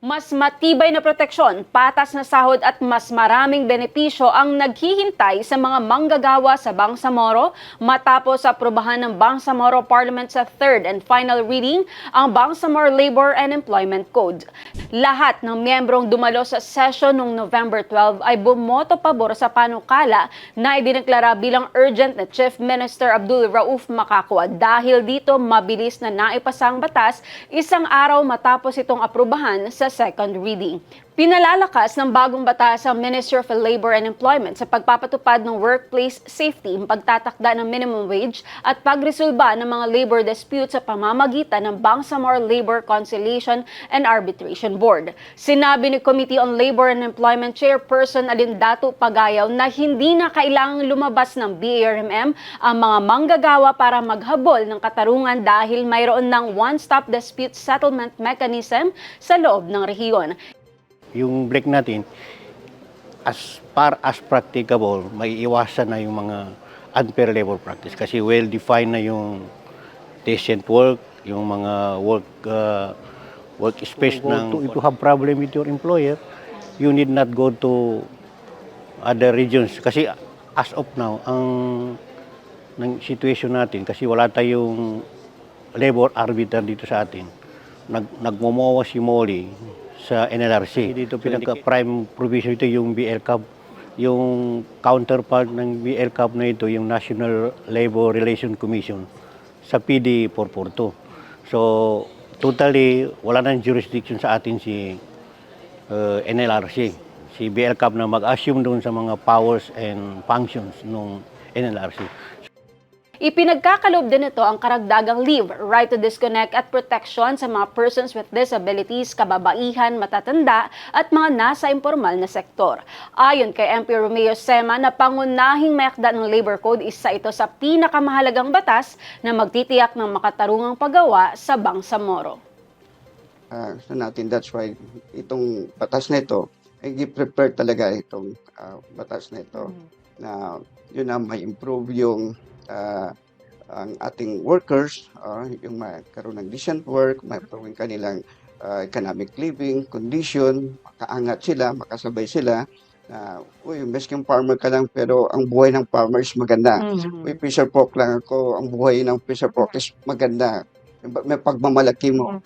Mas matibay na proteksyon, patas na sahod at mas maraming benepisyo ang naghihintay sa mga manggagawa sa Bangsamoro matapos aprubahan ng Bangsamoro Parliament sa third and final reading ang Bangsamoro Labor and Employment Code. Lahat ng miyembrong dumalo sa session noong November 12 ay bumoto pabor sa panukala na idineklara bilang urgent na Chief Minister Abdul Rauf Makakwa dahil dito mabilis na naipasang batas isang araw matapos itong aprubahan sa second reading. Pinalalakas ng bagong batas ang Ministry of Labor and Employment sa pagpapatupad ng workplace safety, pagtatakda ng minimum wage at pagresolba ng mga labor disputes sa pamamagitan ng Bangsamoro Labor Conciliation and Arbitration Board. Sinabi ni Committee on Labor and Employment Chairperson Alindato Pagayaw na hindi na kailangang lumabas ng BARMM ang mga manggagawa para maghabol ng katarungan dahil mayroon ng one-stop dispute settlement mechanism sa loob ng rehiyon. Yung break natin, as far as practicable, may iwasan na yung mga unfair labor practice kasi well-defined na yung decent work, yung mga work uh, work space ng... To, if you have problem with your employer, you need not go to other regions kasi as of now, ang ng situation natin kasi wala tayong labor arbiter dito sa atin. Nag, nagmomowa si Molly sa NLRC. Dito pinaka-prime provision ito yung BL Cup. Yung counterpart ng BL Cup na ito, yung National Labor Relation Commission sa PD 442. So, totally, wala nang jurisdiction sa atin si uh, NLRC. Si BL Cup na mag-assume doon sa mga powers and functions ng NLRC. Ipinagkakalob din ito ang karagdagang leave, right to disconnect at protection sa mga persons with disabilities, kababaihan, matatanda at mga nasa informal na sektor. Ayon kay MP Romeo Sema na pangunahing mayakda ng Labor Code, isa ito sa pinakamahalagang batas na magtitiyak ng makatarungang paggawa sa Bangsamoro. Ah, gusto natin that's why itong batas na ito ay prepare talaga itong ah, batas na ito na yun na may improve yung ah, ang ating workers ah, yung magkaroon ng decent work yung kanilang ah, economic living condition makaangat sila makasabay sila na uy yung farmer ka lang pero ang buhay ng farmer is maganda Uy, Fisher Pork lang ako. Ang buhay ng Fisher Pork is maganda. May pagmamalaki mo.